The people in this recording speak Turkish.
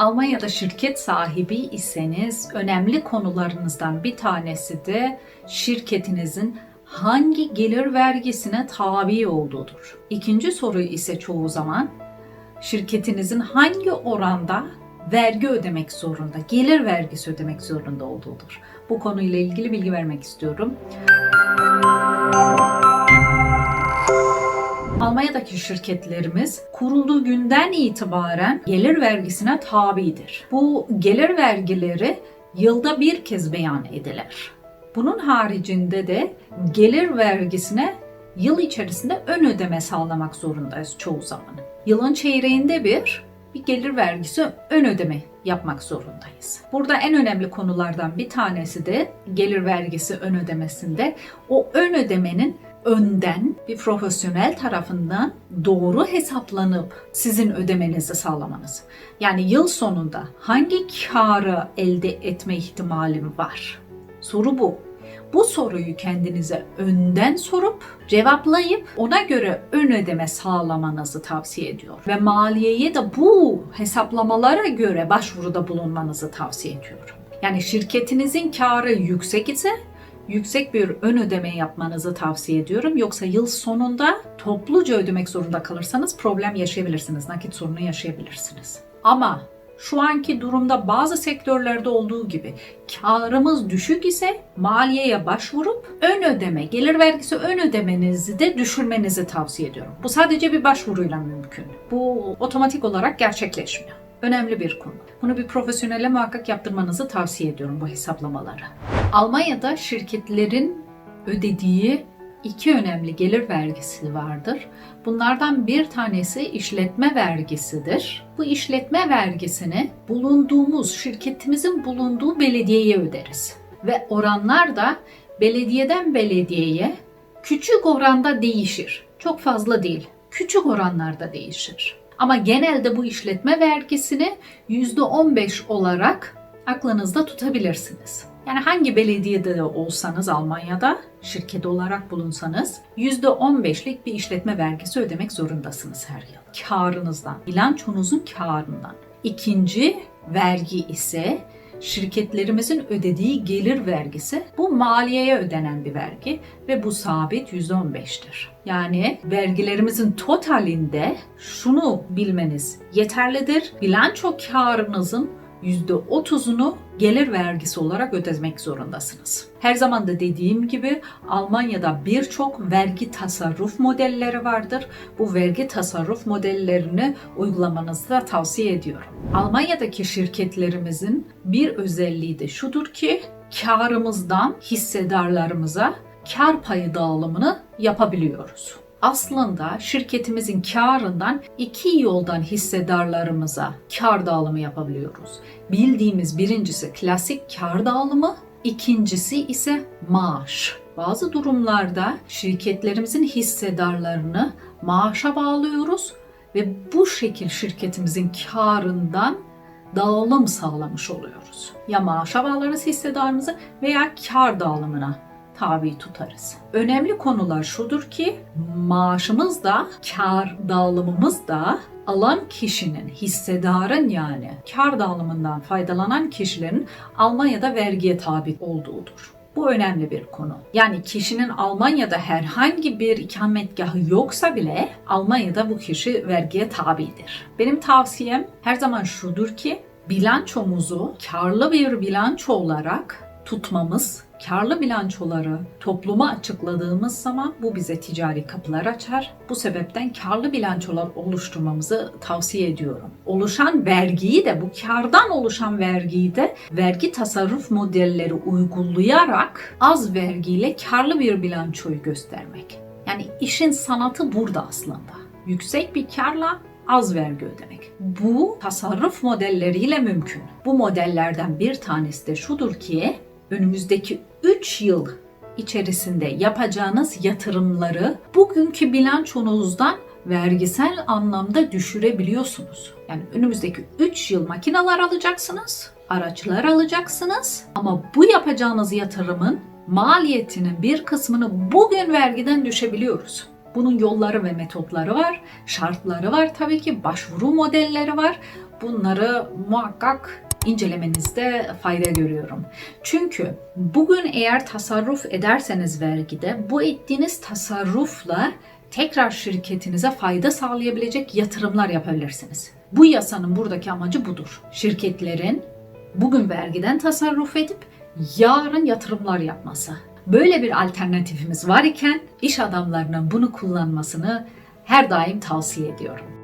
Almanya'da şirket sahibi iseniz önemli konularınızdan bir tanesi de şirketinizin hangi gelir vergisine tabi olduğudur. İkinci soru ise çoğu zaman şirketinizin hangi oranda vergi ödemek zorunda, gelir vergisi ödemek zorunda olduğudur. Bu konuyla ilgili bilgi vermek istiyorum. Almanya'daki şirketlerimiz kurulduğu günden itibaren gelir vergisine tabidir. Bu gelir vergileri yılda bir kez beyan edilir. Bunun haricinde de gelir vergisine yıl içerisinde ön ödeme sağlamak zorundayız çoğu zaman. Yılın çeyreğinde bir bir gelir vergisi ön ödeme yapmak zorundayız. Burada en önemli konulardan bir tanesi de gelir vergisi ön ödemesinde o ön ödemenin önden bir profesyonel tarafından doğru hesaplanıp sizin ödemenizi sağlamanız. Yani yıl sonunda hangi karı elde etme ihtimalim var? Soru bu. Bu soruyu kendinize önden sorup cevaplayıp ona göre ön ödeme sağlamanızı tavsiye ediyor. Ve maliyeye de bu hesaplamalara göre başvuruda bulunmanızı tavsiye ediyorum. Yani şirketinizin karı yüksek ise yüksek bir ön ödeme yapmanızı tavsiye ediyorum. Yoksa yıl sonunda topluca ödemek zorunda kalırsanız problem yaşayabilirsiniz. Nakit sorunu yaşayabilirsiniz. Ama şu anki durumda bazı sektörlerde olduğu gibi karımız düşük ise maliyeye başvurup ön ödeme, gelir vergisi ön ödemenizi de düşürmenizi tavsiye ediyorum. Bu sadece bir başvuruyla mümkün. Bu otomatik olarak gerçekleşmiyor. Önemli bir konu. Bunu bir profesyonele muhakkak yaptırmanızı tavsiye ediyorum bu hesaplamaları. Almanya'da şirketlerin ödediği iki önemli gelir vergisi vardır. Bunlardan bir tanesi işletme vergisidir. Bu işletme vergisini bulunduğumuz, şirketimizin bulunduğu belediyeye öderiz. Ve oranlar da belediyeden belediyeye küçük oranda değişir. Çok fazla değil. Küçük oranlarda değişir. Ama genelde bu işletme vergisini %15 olarak aklınızda tutabilirsiniz. Yani hangi belediyede de olsanız Almanya'da şirket olarak bulunsanız %15'lik bir işletme vergisi ödemek zorundasınız her yıl. Karınızdan, bilançonuzun karından. İkinci vergi ise şirketlerimizin ödediği gelir vergisi. Bu maliyeye ödenen bir vergi ve bu sabit %15'tir. Yani vergilerimizin totalinde şunu bilmeniz yeterlidir. Bilanço karınızın %30'unu gelir vergisi olarak ödemek zorundasınız. Her zaman da dediğim gibi Almanya'da birçok vergi tasarruf modelleri vardır. Bu vergi tasarruf modellerini uygulamanızı da tavsiye ediyorum. Almanya'daki şirketlerimizin bir özelliği de şudur ki karımızdan hissedarlarımıza kar payı dağılımını yapabiliyoruz aslında şirketimizin karından iki yoldan hissedarlarımıza kar dağılımı yapabiliyoruz. Bildiğimiz birincisi klasik kar dağılımı, ikincisi ise maaş. Bazı durumlarda şirketlerimizin hissedarlarını maaşa bağlıyoruz ve bu şekil şirketimizin karından dağılım sağlamış oluyoruz. Ya maaşa bağlarız hissedarımızı veya kar dağılımına tabi tutarız. Önemli konular şudur ki maaşımız da kar dağılımımız da alan kişinin, hissedarın yani kar dağılımından faydalanan kişilerin Almanya'da vergiye tabi olduğudur. Bu önemli bir konu. Yani kişinin Almanya'da herhangi bir ikametgahı yoksa bile Almanya'da bu kişi vergiye tabidir. Benim tavsiyem her zaman şudur ki bilançomuzu karlı bir bilanço olarak tutmamız, karlı bilançoları topluma açıkladığımız zaman bu bize ticari kapılar açar. Bu sebepten karlı bilançolar oluşturmamızı tavsiye ediyorum. Oluşan vergiyi de bu kardan oluşan vergiyi de vergi tasarruf modelleri uygulayarak az vergiyle karlı bir bilançoyu göstermek. Yani işin sanatı burada aslında. Yüksek bir karla az vergi ödemek. Bu tasarruf modelleriyle mümkün. Bu modellerden bir tanesi de şudur ki önümüzdeki 3 yıl içerisinde yapacağınız yatırımları bugünkü bilançonuzdan vergisel anlamda düşürebiliyorsunuz. Yani önümüzdeki 3 yıl makineler alacaksınız, araçlar alacaksınız ama bu yapacağınız yatırımın maliyetinin bir kısmını bugün vergiden düşebiliyoruz. Bunun yolları ve metotları var, şartları var tabii ki, başvuru modelleri var. bunları muhakkak incelemenizde fayda görüyorum. Çünkü bugün eğer tasarruf ederseniz vergide bu ettiğiniz tasarrufla tekrar şirketinize fayda sağlayabilecek yatırımlar yapabilirsiniz. Bu yasanın buradaki amacı budur. Şirketlerin bugün vergiden tasarruf edip yarın yatırımlar yapması. Böyle bir alternatifimiz var iken iş adamlarının bunu kullanmasını her daim tavsiye ediyorum.